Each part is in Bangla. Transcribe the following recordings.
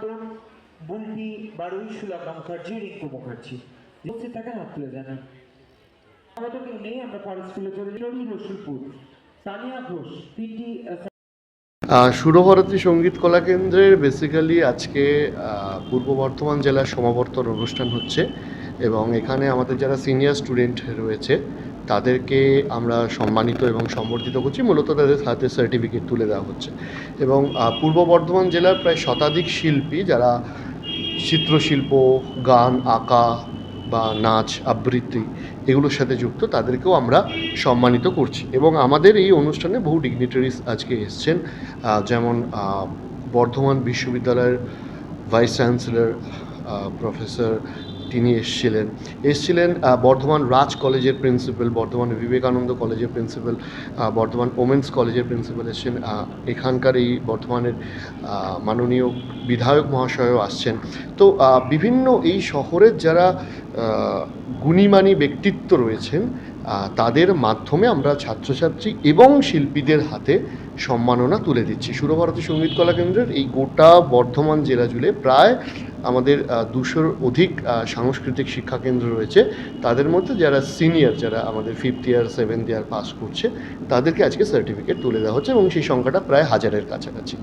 প্রাক্তন বুলটি বারুইশুলা মুখার্জি, রিঙ্কু মুখার্জি। উপস্থিত থাকেন হাত তুলে জানান কেউ নেই, আমরা স্কুলে চলে রসুলপুর। সানিয়া ঘোষ তিনটি সুরভারতী সংগীত কলা কেন্দ্রের বেসিক্যালি আজকে পূর্ব বর্ধমান জেলার সমাবর্তন অনুষ্ঠান হচ্ছে। এবং এখানে আমাদের যারা সিনিয়র স্টুডেন্ট রয়েছে, তাদেরকে আমরা সম্মানিত এবং সম্বর্ধিত করছি। মূলত তাদের হাতে সার্টিফিকেট তুলে দেওয়া হচ্ছে। এবং পূর্ব বর্ধমান জেলার প্রায় শতাধিক শিল্পী যারা চিত্রশিল্প, গান, আঁকা বা নাচ আবৃত্তি এগুলোর সাথে যুক্ত, তাদেরকেও আমরা সম্মানিত করছি। এবং আমাদের এই অনুষ্ঠানে বহু ডিগনিটারিজ আজকে এসছেন। যেমন বর্ধমান বিশ্ববিদ্যালয়ের ভাইস চ্যান্সেলর প্রফেসর তিনি এসছিলেন। এসছিলেন বর্ধমান রাজ কলেজের প্রিন্সিপাল, বর্ধমান বিবেকানন্দ কলেজের প্রিন্সিপাল বর্ধমান ওমেন্স কলেজের প্রিন্সিপাল এসছেন। এখানকার এই বর্ধমানের মাননীয় বিধায়ক মহাশয়ও আসছেন। তো বিভিন্ন এই শহরের যারা গুণীমানী ব্যক্তিত্ব রয়েছেন তাদের মাধ্যমে আমরা ছাত্রছাত্রী এবং শিল্পীদের হাতে সম্মাননা তুলে দিচ্ছি। সুরভারতী সংগীত কলা কেন্দ্রের এই গোটা বর্ধমান জেলা জুড়ে প্রায় আমাদের দুশোর অধিক সাংস্কৃতিক শিক্ষা কেন্দ্র রয়েছে তাদের মধ্যে যারা সিনিয়র যারা আমাদের fifth year seventh year pass করছে তাদেরকে আজকে সার্টিফিকেট তুলে দেওয়া হচ্ছে এবং সেই সংখ্যাটা প্রায় হাজারের কাছাকাছি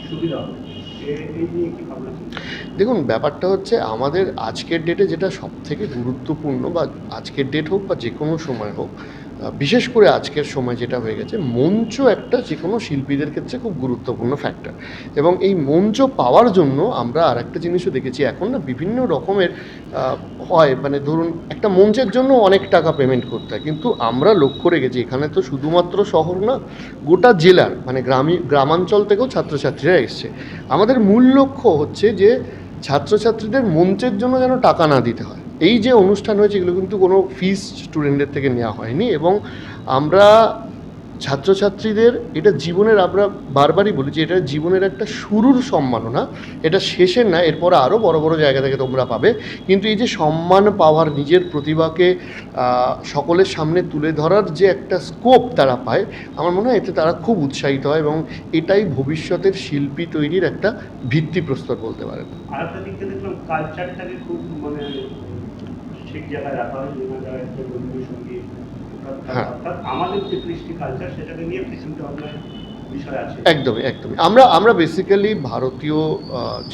সুবিধা? দেখুন ব্যাপারটা হচ্ছে আমাদের আজকের ডেটে যেটা সব থেকে গুরুত্বপূর্ণ বা আজকের ডেট হোক বা যে কোনো সময় হোক বিশেষ করে আজকের সময় যেটা হয়ে গেছে, মঞ্চ একটা যে কোনো শিল্পীদের ক্ষেত্রে খুব গুরুত্বপূর্ণ ফ্যাক্টর এবং এই মঞ্চ পাওয়ার জন্য আমরা আর একটা জিনিসও দেখেছি, এখন না বিভিন্ন রকমের হয় মানে ধরুন একটা মঞ্চের জন্য অনেক টাকা পেমেন্ট করতে হয়, কিন্তু আমরা লক্ষ্য রেখেছি এখানে তো শুধুমাত্র শহর না, গোটা জেলার মানে গ্রামী, গ্রামাঞ্চল থেকেও ছাত্রছাত্রীরা এসছে। আমাদের মূল লক্ষ্য হচ্ছে যে ছাত্রছাত্রীদের মঞ্চের জন্য যেন টাকা না দিতে হয়। এই যে অনুষ্ঠান হয়েছে, এগুলো কিন্তু কোনো ফিস স্টুডেন্টদের থেকে নেওয়া হয়নি এবং আমরা ছাত্রছাত্রীদের এটা জীবনের, আমরা বারবারই বলি যে এটা জীবনের একটা শুরুর সম্মাননা। এটা শেষের না, এরপর আরও বড় বড় জায়গা থেকে তোমরা পাবে। কিন্তু এই যে সম্মান পাওয়ার, নিজের প্রতিভাকে সকলের সামনে তুলে ধরার যে একটা স্কোপ তারা পায়, আমার মনে হয় এতে তারা খুব উৎসাহিত হয় এবং এটাই ভবিষ্যতের শিল্পী তৈরির একটা ভিত্তিপ্রস্তর বলতে পারেন। কালচারটাকে খুব মানে ঠিক জায়গায় রাখা হয় যেখানে যারা একটা রবীন্দ্র সংগীত হ্যাঁ। অর্থাৎ আমাদের যে কৃষ্টি কালচার সেটাকে নিয়ে একদমই একদমই। আমরা আমরা বেসিক্যালি ভারতীয়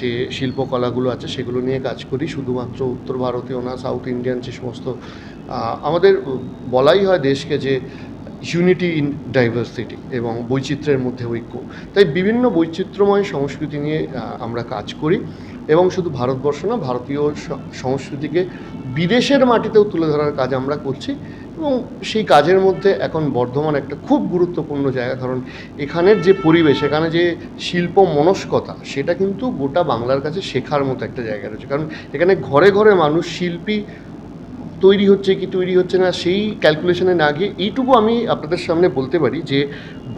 যে শিল্পকলাগুলো আছে সেগুলো নিয়ে কাজ করি। শুধুমাত্র উত্তর ভারতীয় না সাউথ ইন্ডিয়ান যে সমস্ত আমাদের বলাই হয় দেশকে যে ইউনিটি ইন ডাইভার্সিটি এবং বৈচিত্র্যের মধ্যে ঐক্য। তাই বিভিন্ন বৈচিত্র্যময় সংস্কৃতি নিয়ে আমরা কাজ করি। এবং শুধু ভারতবর্ষ না ভারতীয় সংস্কৃতিকে বিদেশের মাটিতেও তুলে ধরার কাজ আমরা করছি এবং সেই কাজের মধ্যে এখন বর্ধমান একটা খুব গুরুত্বপূর্ণ জায়গা। কারণ এখানের যে পরিবেশ, এখানে যে শিল্প মনস্কতা, সেটা কিন্তু গোটা বাংলার কাছে শেখার মতো একটা জায়গা রয়েছে। কারণ এখানে ঘরে ঘরে মানুষ শিল্পী তৈরি হচ্ছে কি তৈরি হচ্ছে না, সেই ক্যালকুলেশনে না গিয়ে এইটুকু আমি আপনাদের সামনে বলতে পারি যে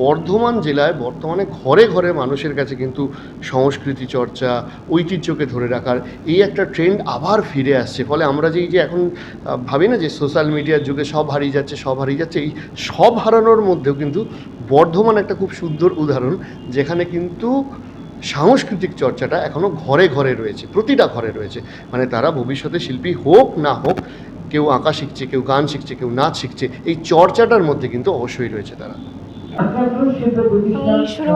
বর্ধমান জেলায় বর্তমানে ঘরে ঘরে মানুষের কাছে কিন্তু সংস্কৃতি চর্চা, ঐতিহ্যকে ধরে রাখার এই একটা ট্রেন্ড আবার ফিরে আসছে। ফলে আমরা যে এই যে এখন ভাবি না যে সোশ্যাল মিডিয়ার যুগে সব হারিয়ে যাচ্ছে, সব হারিয়ে যাচ্ছে, এই সব হারানোর মধ্যেও কিন্তু বর্ধমান একটা খুব সুন্দর উদাহরণ, যেখানে কিন্তু সাংস্কৃতিক চর্চাটা এখনও ঘরে ঘরে রয়েছে, প্রতিটা ঘরে রয়েছে। মানে তারা ভবিষ্যতে শিল্পী হোক না হোক কেউ আঁকা শিখছে, কেউ গান শিখছে, কেউ নাচ শিখছে, এই চর্চাটার মধ্যে কিন্তু অবশ্যই রয়েছে তারা।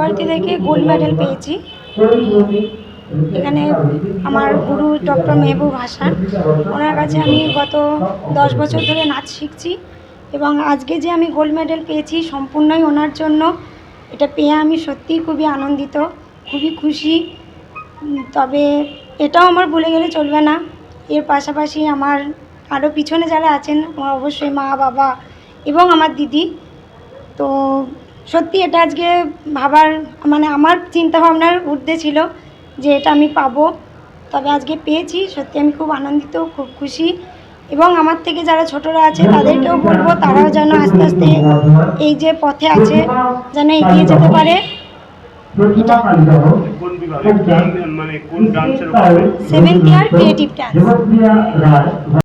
আমি থেকে গোল্ড মেডেল পেয়েছি। এখানে আমার গুরু ডক্টর মেহবুব হাসান। ওনার কাছে আমি গত দশ বছর ধরে নাচ শিখছি এবং আজকে যে আমি গোল্ড মেডেল পেয়েছি সম্পূর্ণই ওনার জন্য, এটা পেয়ে আমি সত্যিই খুবই আনন্দিত, খুবই খুশি। তবে এটাও আমার ভুলে গেলে চলবে না। এর পাশাপাশি আমার আরও পিছনে যারা আছেন অবশ্যই মা বাবা এবং আমার দিদি। তো সত্যি এটা আজকে ভাবার মানে আমার চিন্তা ভাবনার ঊর্ধ্বে ছিল যে এটা আমি পাবো। তবে আজকে পেয়েছি সত্যি আমি খুব আনন্দিত খুব খুশি এবং আমার থেকে যারা ছোটরা আছে তাদেরকেও বলব তারাও যেন আস্তে আস্তে এই যে পথে আছে যেন এগিয়ে যেতে পারে। সেভেন্থ ইয়ার ক্রিয়েটিভ ডান্স